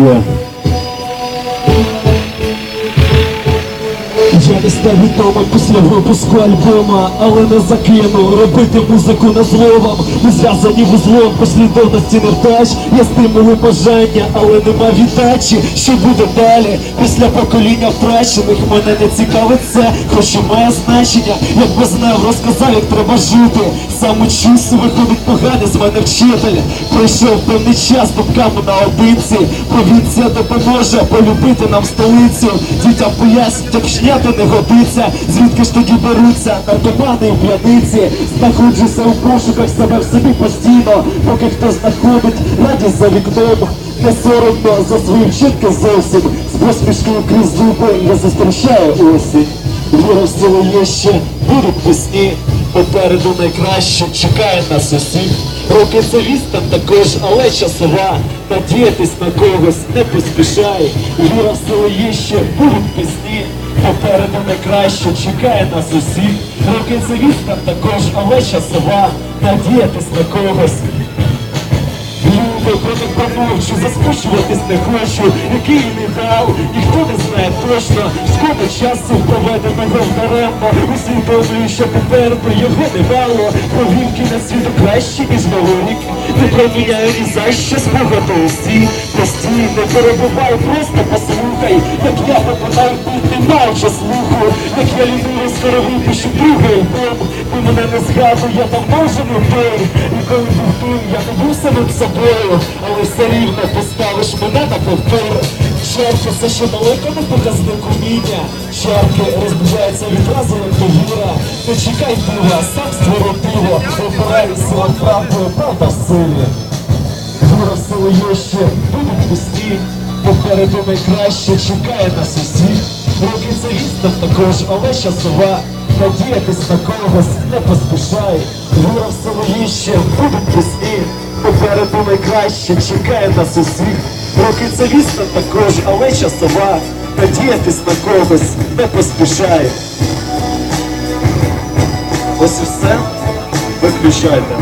є. Я не став відомим після випуску альбома, але не закину робити музику не зловом. Ми зв'язані вузлом, послідовності не вдач. Є стимули бажання, але нема віддачі. Що буде далі? Після покоління втрачених мене не цікавить це, хоч і має значення. Якби знав, розказав, як треба жити. Сам учусь, виходить поганий з мене вчитель. Пройшов певний час думками наодинці. Провінція допоможе полюбити нам столицю. Дітям пояснять, як вчиняти не годиться. Звідки ж тоді беруться наркомани і п'яниці? Знаходжуся у пошуках себе в собі постійно, поки хто знаходить радість за вікном. Не соромно за свої вчинки зовсім. З посмішкою крізь зуби я зустрічаю осінь. Віра в силу є ще, будуть пісні. Попереду найкраще чекає нас усіх. Роки це відстань також, але часова. Надіятись на когось не поспішай. Віра в силу є ще, будуть пісні. Попереду найкраще чекає нас усіх. Роки відстань також, але часова. Надіятись на когось Люди, про них промовчу, заскучуватись не хочу, який не дав, ніхто не знає точно, шкода часу проведеного даремно, усвідомлюю, що попереду його не мало, провінки на світу краще, ніж новий не проміняю за що слухати усі, постійно перебувай, просто послухай, як я попадаю ти не слуху, як я ліниво скоро випущу другий альбом, ви мене не згадує, я там може не той, і коли був тим, я не був самим собою, але все рівно поставиш мене на повтор. Чарки це ще далеко не показник уміння. Чарки розбиваються відразу як довіра. Не чекай дива, сам створи диво, опирайся над правдою, правда в силі. Віра в силу є ще, будуть пусті. Попереду найкраще чекає нас усіх. Роки це відстав також, але часова. Надіятись на когось не поспішай. Віра в силу є ще, будуть пусті. Попереду найкраще чекає нас усіх. Роки це відстав також, але часова. та діятись на когось не поспішає. Ось і все. Виключайте.